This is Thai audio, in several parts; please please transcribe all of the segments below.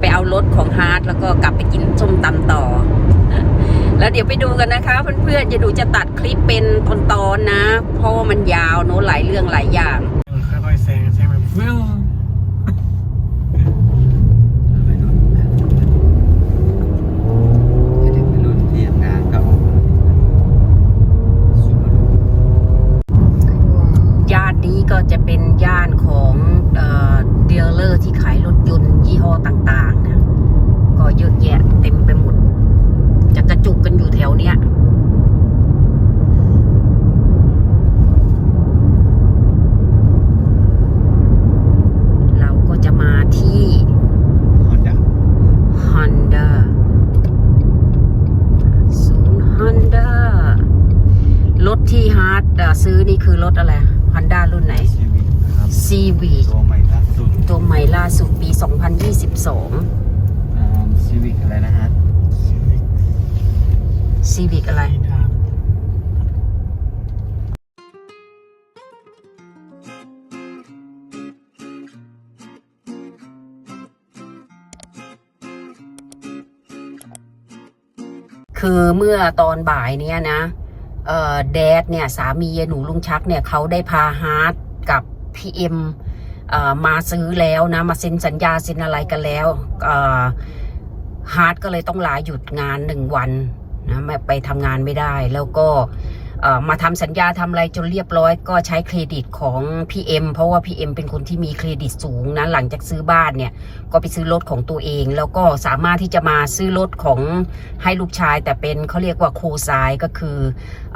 ไปเอารถของฮาร์ดแล้วก็กลับไปกินส้มตำต่อ แล้วเดี๋ยวไปดูกันนะคะเพื่อนๆจะดูจะตัดคลิปเป็นตอนๆนะเพราะว่ามันยาวโน้หลายเรื่องหลายอย่าง ค่อยๆแซงแซงแบบฟิวรุ่นที่ทำงานก็ย่านนี้ก็จะเป็นย่านของเดลเลอร์ที่ขาย รถยนต์ยี่ห้อต่างๆนะก็เยอะแยะเต็มไปหมด จะกระจุกกันอยู่แถวเนี้ยเราก็จะมาที่ฮอนด้า Honda ศูนย์ Honda รถที่ฮาร์ดซื้อนี่คือรถอะไร Honda รุ่นไหนซีวิคครับ Civic ตัวใหม่ล่าสุดตัวใหม่ ล่าสุดปี 2022 ซีวิคอะไรนะฮะ Civic อะไรสีดำคือเมื่อตอนบ่ายเนี้ยนะ เอ่อแดดเนี่ย สามีหนูลุงชักเนี่ยเขาได้พาฮาร์ดกับพีเอ็มเอ่อ มาซื้อแล้วนะ มาเซ็นสัญญาเซ็นอะไรกันแล้วฮาร์ดก็เลยต้องลาหยุดงานหนึ่งวันนะไไปทำงานไม่ได้แล้วก็ มาทำสัญญาทำอะไรจนเรียบร้อย ก็ใช้เครดิตของพี่เอ็มเพราะว่าพี่เอ็มเป็นคนที่มีเครดิตสูงนะหลังจากซื้อบ้านเนี่ย ก็ไปซื้อรถของตัวเอง แล้วก็สามารถที่จะมาซื้อรถของให้ลูกชาย แต่เป็นเขาเรียกว่าโคซายก็คือ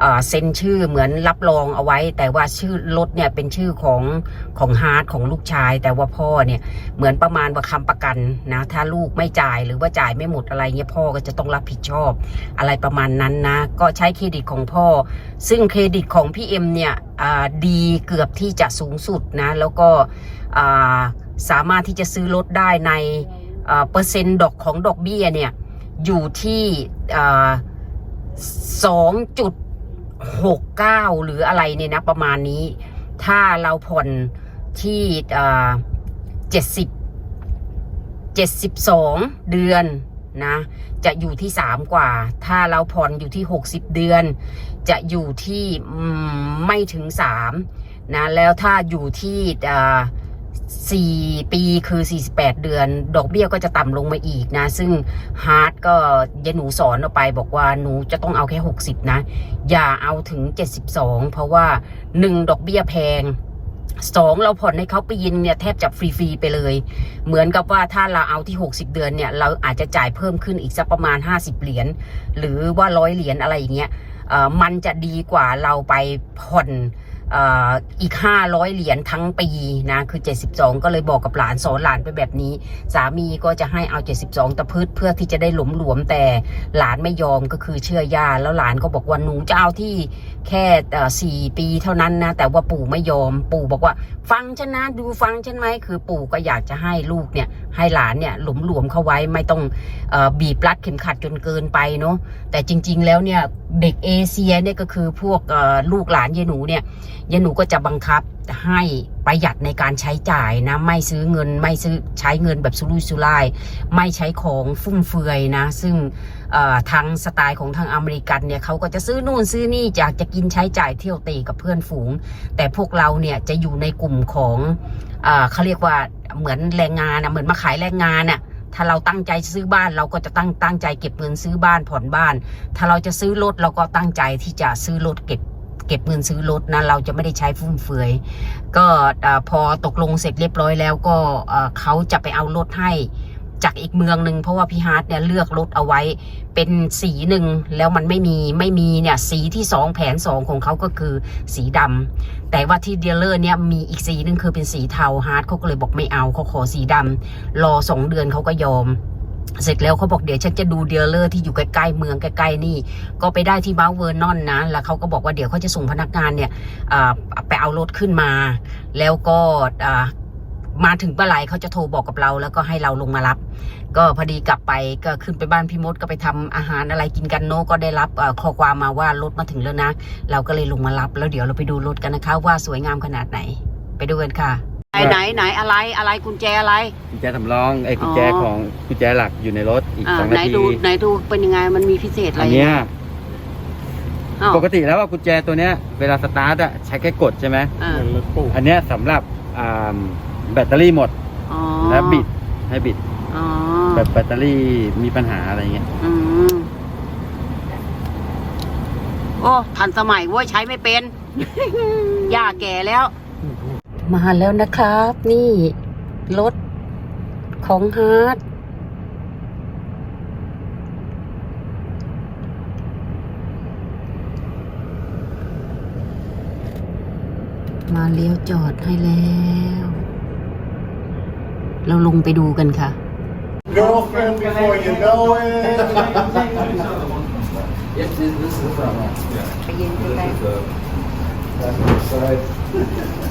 ออเซ็นชื่อเหมือนรับรองเอาไว้ แต่ว่าชื่อรถเนี่ยเป็นชื่อของของฮาร์ดของลูกชาย แต่ว่าพ่อเนี่ยเหมือนประมาณว่าคำประกันนะถ้าลูกไม่จ่ายหรือว่าจ่ายไม่หมดอะไรเงี้ยพ่อก็จะต้องรับผิดชอบ อะไรประมาณนั้นนะ ก็ใช้เครดิตของพ่อซึ่งเครดิตของพี่เอ็มเนี่ยดีเกือบที่จะสูงสุดนะ แล้วก็สามารถที่จะซื้อรถได้ในเปอร์เซ็นต์ดอกของดอกเบี้ยเนี่ย อยู่ที่สองจุดหกเก้าหรืออะไรเนี่ยนะประมาณนี้ ถ้าเราผ่อนที่เจ็ดสิบเจ็ดสิบสองเดือน นะจะอยู่ที่สามกว่า ถ้าเราผ่อนอยู่ที่หกสิบเดือน จะอยู่ที่ไม่ถึงสามนะแล้วถ้าอยู่ที่สี่ปีคือ48เดือน ดอกเบี้ยก็จะต่ำลงมาอีกนะ ซึ่งฮาร์ดก็ยายหนูสอนออกไปบอกว่าหนูจะต้องเอาแค่60นะ อย่าเอาถึง72เพราะว่า1ดอกเบี้ยแพง สองเราผ่อนให้เขาไปยินเนี่ยแทบจะฟรีๆไปเลย เหมือนกับว่าถ้าเราเอาที่ 60 เดือนเนี่ย เราอาจจะจ่ายเพิ่มขึ้นอีกสักประมาณ 50 เหรียญหรือว่าร้อยเหรียญอะไรอย่างเงี้ยมันจะดีกว่าเราไปผ่อน อีก 500 เหรียญทั้งปีนะคือ 72 ก็เลยบอกกับหลานสอนหลานไปแบบนี้ สามีก็จะให้เอา 72 ตะพืชเพื่อที่จะได้หลมหลวมแต่หลานไม่ยอมก็คือเชื่อย่าแล้วหลานก็บอกว่าหนูจะเอาที่แค่สี่ปีเท่านั้นนะแต่ว่าปู่ไม่ยอมปู่บอกว่า ฟังฉันนะดูฟังฉันไหมคือปู่ก็อยากจะให้ลูกเนี่ยให้หลานเนี่ยหลมหลวมเข้าไว้ไม่ต้องอบีบรัดเข็มขัดจนเกินไปเนาะแต่จริง ๆ แล้วเนี่ยเด็กเอเชียเนี่ยก็คือพวกลูกหลานยายหนูเนี่ยยายหนูก็จะบังคับให้ประหยัดในการใช้จ่ายนะ ไม่ซื้อเงิน ไม่ซื้อใช้เงินแบบสุรุ่ยสุร่าย ไม่ใช้ของฟุ่มเฟือยนะ ซึ่งทางสไตล์ของทางอเมริกันเนี่ยเขาก็จะซื้อนู่นซื้อนี่อยากจะกินใช้จ่ายเที่ยวเตะกับเพื่อนฝูง แต่พวกเราเนี่ยจะอยู่ในกลุ่มของเอเขาเรียกว่าเหมือนแรงงานอะเหมือนมาขายแรงงานอะถ้าเราตั้งใจซื้อบ้านเราก็จะตั้งตั้งใจเก็บเงินซื้อบ้านผ่อนบ้าน ถ้าเราจะซื้อรถเราก็ตั้งใจที่จะซื้อรถเก็บ เก็บเงินซื้อรถนะเราจะไม่ได้ใช้ฟุ่มเฟือย ก็พอตกลงเสร็จเรียบร้อยแล้วก็เขาจะไปเอารถให้จากอีกเมืองหนึ่งเพราะว่าพี่ฮาร์ดเนี่ยเลือกรถเอาไว้เป็นสีหนึ่งแล้วมันไม่มีไม่มีเนี่ยสีที่สองแผนสองของเขาก็คือสีดำแต่ว่าที่เดลเลอร์เนี่ยมีอีกสีหนึ่งคือเป็นสีเทาฮาร์ดเขาก็เลยบอกไม่เอาเขาขอสีดำรอสองเดือนเขาก็ยอม เสร็จแล้วเขาบอกเดี๋ยวฉันจะดูเดลเลอร์ที่อยู่ใกล้ๆเมืองใกล้ๆนี่ ก็ไปได้ที่เมาส์เวอร์นอนนะ แล้วเขาก็บอกว่าเดี๋ยวเขาจะส่งพนักงานเนี่ยไปเอารถขึ้นมา แล้วก็มาถึงเมื่อไหร่เขาจะโทรบอกกับเรา แล้วก็ให้เราลงมารับ ก็พอดีกลับไปก็ขึ้นไปบ้านพี่มดก็ไปทำอาหารอะไรกินกันโนก็ได้รับข้อความมาว่ารถมาถึงแล้วนะ เราก็เลยลงมารับ แล้วเดี๋ยวเราไปดูรถกันนะคะ ว่าสวยงามขนาดไหน ไปดูกันค่ะ ไปไหนไหนไหนอะไรอะไรกุญแจอะไร กุญแจสำรองไอ้กุญแจอ๋อของกุญแจหลักอยู่ในรถอีกอ่าสองไหนนาทีดูไหนดูเป็นยังไงมันมีพิเศษอะไรอันเนี้ยอ้าวปกติแล้วว่ากุญแจตัวเนี้ยเวลาสตาร์ทอะใช้แค่กดใช่ไหมอ่าเหมือนรถปู่อันเนี้ยสำหรับอ่าแบตเตอรี่หมดอ๋อแล้วบิดให้บิดอ๋อแบบแบตเตอรี่มีปัญหาอะไรเงี้ยอืมโอ้ทันสมัยเว้ยใช้ไม่เป็น ย่าแก่แล้ว มาแล้วนะครับ นี่รถของฮาร์ดมาเลี้ยวจอดให้แล้ว เราลงไปดูกันค่ะ Girlfriend before you know it. Yes, this, this is the front one. ไปยืนใกล้ Passenger side.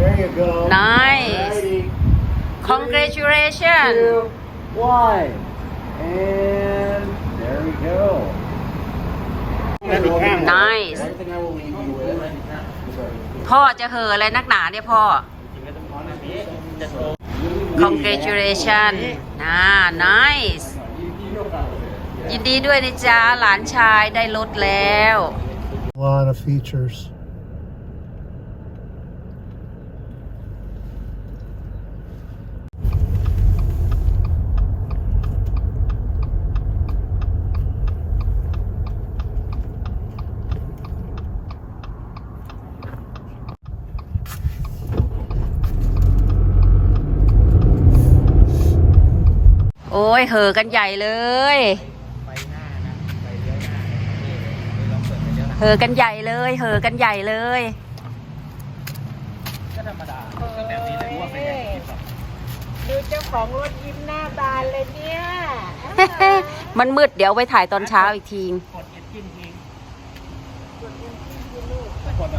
There you go. nice Righty. congratulations Two, One. And there we go. nice Everything I will leave you with. พ่อจะเหอะอะไรนักหนาเนี่ยพ่อ congratulations น่า nice ยินดีด้วยนะจ๊ะหลานชายได้รถแล้ว A lot of features. อ้ยเหอะกันใหญ่เลยเหอะกันใหญ่เลยเหอะกันใหญ่เลยดูเจ้าของรถยิ้มหน้าบานเลยเนี่ย มันมืดเดี๋ยวไปถ่ายตอนเช้าอีกทีกด